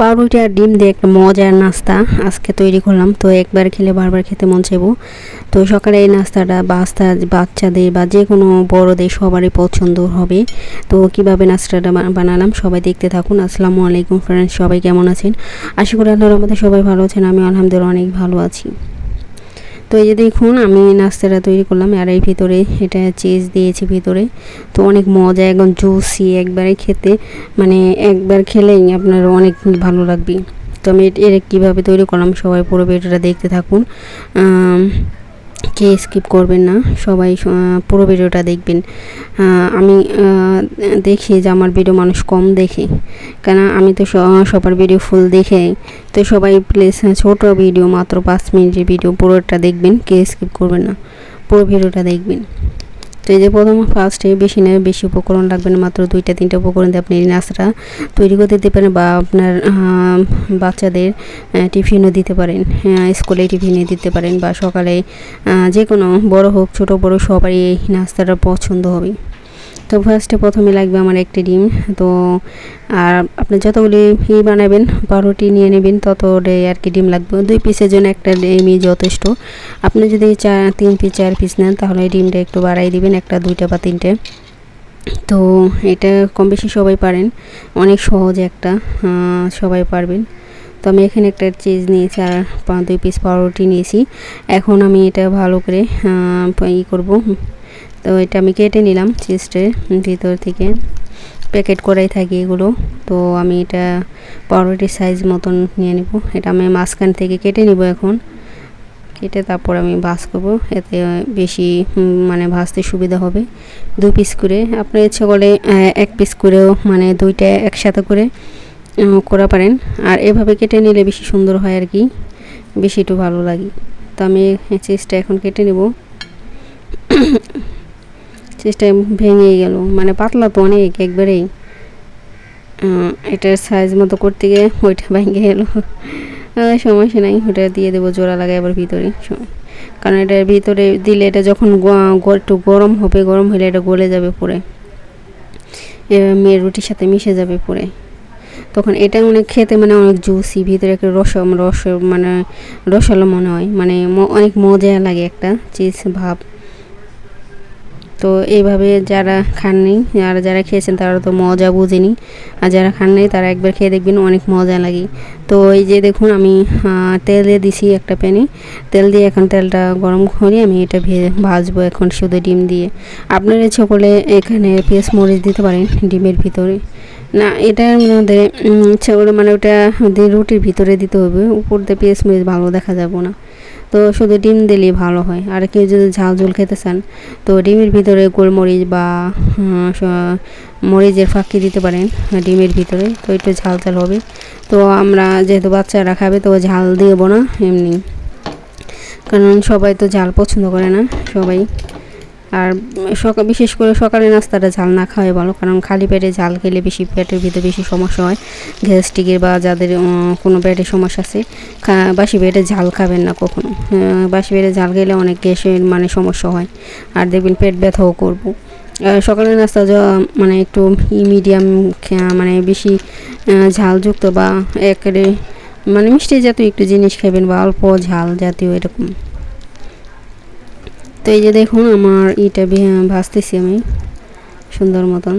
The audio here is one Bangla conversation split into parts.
পাউরুটি আর ডিম দিয়ে একটা মজার নাস্তা আজকে তৈরি করলাম। তো একবার খেলে বারবার খেতে মন চাইব। তো সকালে এই নাস্তাটা বাস্তা, বাচ্চাদের বা যে কোনো বড়দের সবারই পছন্দ হবে। তো কীভাবে নাস্তাটা বানালাম সবাই দেখতে থাকুন। আসসালামু আলাইকুম ফ্রেন্ডস সবাই কেমন আছেন? আশা করি আল্লাহর আমাদের সবাই ভালো আছেন। আমি আলহামদুলিল্লাহ অনেক ভালো আছি। তো এই যে দেখুন, আমি নাস্তাটা তৈরি করলাম আর এই ভিতরে এটা চিজ দিয়েছি ভিতরে। তো অনেক মজা, একদম জুসি একবারে খেতে। মানে একবার খেলেই আপনার অনেক ভালো লাগবে। তো আমি এর কীভাবে তৈরি করলাম, সবাই পুরো ভিডিওটা দেখতে থাকুন। কে স্কিপ করবেন না? সবাই পুরো ভিডিওটা দেখবেন। আমি দেখি যে আমার ভিডিও মানুষ কম দেখে। কেন আমি তো সবার ভিডিও ফুল দেখে। তো সবাই প্লিজ ছোট ভিডিও, মাত্র পাঁচ মিনিটের ভিডিও পুরোটা দেখবেন, কে স্কিপ করবেন না। পুরো ভিডিওটা দেখবেন। তো এই যে প্রথম ফার্স্টে বেশি না, বেশি উপকরণ লাগবে না, মাত্র দুইটা, তিনটা উপকরণ দিয়ে আপনি এই নাস্তাটা তৈরি করে দিতে পারেন বা আপনার বাচ্চাদের টিফিনও দিতে পারেন। স্কুলে টিফিনে দিতে পারেন বা সকালে যে কোনো বড় হোক, ছোট বড় সবারই এই নাস্তাটা পছন্দ হবে। তো ফার্স্টে প্রথমে লাগবে আমার একটি ডিম। তো, আর আপনি যতগুলি ই বানাবেন পাউরুটি নিয়ে নেবেন, ততটাই আর কি ডিম লাগবে। দুই পিসের জন্য একটা ডিমই যথেষ্ট। আপনি যদি চার, তিন পিস, চার পিস নেন, তাহলে ডিমটা একটু বাড়াই দিবেন, একটা, দুইটা বা তিনটে। তো, এটা কম বেশি সবাই পারেন। অনেক সহজ একটা সবাই পারবেন। তো আমি এখানে একটা চিজ নিয়েছি, আর দুই পিস পাউরুটি নিয়েছি। এখন আমি এটা ভালো করে ই করব। তো এটা আমি কেটে নিলাম চিজটার ভিতর থেকে। প্যাকেট করাই থাকে এগুলো। তো আমি এটা পাউরুটির সাইজ মতন নিয়ে নেব। এটা আমি মাঝখান থেকে কেটে নিব এখন। কেটে তারপর আমি ভাজ করব। এতে বেশি মানে ভাজতে সুবিধা হবে। দুই পিস করে। আপনার ইচ্ছে আহ, এক পিস করেও মানে দুইটা একসাথে করে করা পারেন। আর এভাবে কেটে নিলে বেশি সুন্দর হয় আর কি। বেশি একটু ভালো লাগে। তো আমি চিজটা এখন কেটে নেব। চিজটা ভেঙে গেল। মানে পাতলা তো অনেক একবারেই। এটার সাইজ মতো করতে গিয়ে ওইটা ভেঙে গেল। সমস্যা নাই ওটা দিয়ে দেবো জোড়া লাগাই আবার ভিতরে। কারণ এটার ভিতরে দিলে এটা যখন একটু গরম হবে, গরম হলে এটা গলে যাবে পরে। মেয়ের রুটির সাথে মিশে যাবে পরে। তখন এটা অনেক খেতে মানে অনেক জুসি ভিতরে একটা রস রস মানে রসালো মনে হয়। মানে অনেক মজা লাগে একটা চিজ ভাব। তো এইভাবে যারা খাননি আর যারা খেয়েছেন তারা তো মজা বুঝেনি। আর যারা খাননি তারা একবার খেয়ে দেখবেন অনেক মজা লাগে। তো এই যে দেখুন, আমি তেল দিয়ে দিছি একটা প্যানে। তেল দিয়ে এখন তেলটা গরম করে আমি এটা ভাজবো এখন শুধু ডিম দিয়ে। আপনারা ইচ্ছে করলে এখানে পেঁয়াজ মরিচ দিতে পারেন ডিমের ভিতরে। না, এটার মধ্যে ইচ্ছে মানে ওটা রুটির ভিতরে দিতে হবে। উপর দিয়ে পেঁয়াজ মরিচ ভালো দেখা যাব না। তো শুধু ডিম দিলেই ভালো হয়। আর কেউ যদি ঝাল ঝোল খেতে চান, তো ডিমের ভিতরে গোলমরিচ বা মরিচের ফাঁকি দিতে পারেন ডিমের ভিতরে। তো একটু ঝাল ঝাল হবে। তো আমরা যেহেতু বাচ্চারা খাবে, তো ঝাল দেবো না এমনি। কারণ সবাই তো ঝাল পছন্দ করে না, সবাই। আর সকাল বিশেষ করে সকালে নাস্তাটা ঝাল না খাওয়াই ভালো, কারণ খালি পেটে ঝাল খেলে বেশি পেটের ভিতরে বেশি সমস্যা হয়। গ্যাস্ট্রিকের বা যাদের কোনো পেটের সমস্যা আছে বাসি পেটে ঝাল খাবেন না কখনো। বাসি পেটে ঝাল খেলে অনেক গ্যাসের মানে সমস্যা হয়। আর দেখবেন পেট ব্যথাও করব। সকালের নাস্তা মানে একটু মিডিয়াম মানে বেশি ঝালযুক্ত বা একেবারে মানে মিষ্টি জাতীয় একটু জিনিস খাবেন বা অল্প ঝাল জাতীয় এরকম। তো এই যে দেখুন আমার ইটা ভাজতেছি আমি, সুন্দর মতন।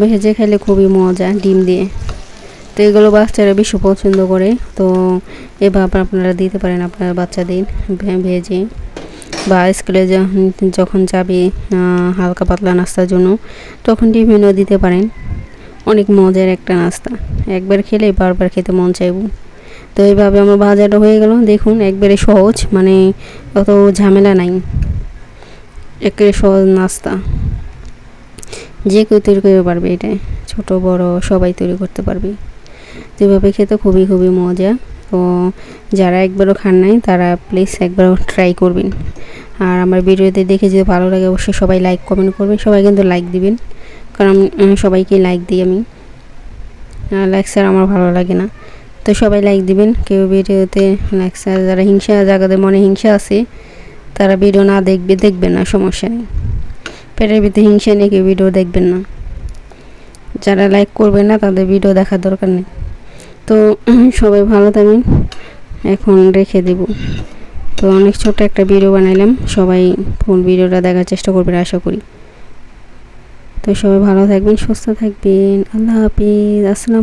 ভেজে খেলে খুবই মজা, ডিম দিয়ে। তো এগুলো বাচ্চারা বেশি পছন্দ করে, তো এভাবে আপনারা দিতে পারেন আপনার বাচ্চাদের ভেজে। বা স্কুলে যখন যখন যাবে হালকা পাতলা নাস্তার জন্য, তখন টিফিনও দিতে পারেন। অনেক মজার একটা নাস্তা। একবার খেলে বারবার খেতে মন চাইব। তো এইভাবে আমার ভাজাটা হয়ে গেল। দেখুন, একবারে সহজ মানে অত ঝামেলা নাই। একেবারে সহজ নাস্তা। যে কেউ তৈরি করতে পারবে এটা। ছোট, বড়, সবাই তৈরি করতে পারবে। তো এভাবে খেতে খুবই খুবই মজা। তো যারা একবারও খান নাই, তারা প্লিজ একবারও ট্রাই করবেন। আর আমার ভিডিওতে দেখে যদি ভালো লাগে, অবশ্যই সবাই লাইক কমেন্ট করবেন। সবাই কিন্তু লাইক দিবেন। কারণ সবাইকে লাইক দিই আমি। লাইক স্যার আমার ভালো লাগে না। তো সবাই লাইক দিবেন। কেউ ভিডিওতে লাইক যারা হিংসা জায়গাতে মনে হিংসা আছে, তারা ভিডিও না দেখবে দেখবে না, সমস্যা নেই। পেটের ভিতরে হিংসা নিয়ে কেউ ভিডিও দেখবেন না। যারা লাইক করবেন না, তাদের ভিডিও দেখার দরকার নেই। তো সবাই ভালো থাকবেন। এখন রেখে দেব। তো অনেক ছোট একটা ভিডিও বানাইলাম। সবাই ফুল ভিডিওটা দেখার চেষ্টা করবেন, আশা করি। তো সবাই ভালো থাকবেন, সুস্থ থাকবেন। আল্লাহ হাফিজ। আসসালাম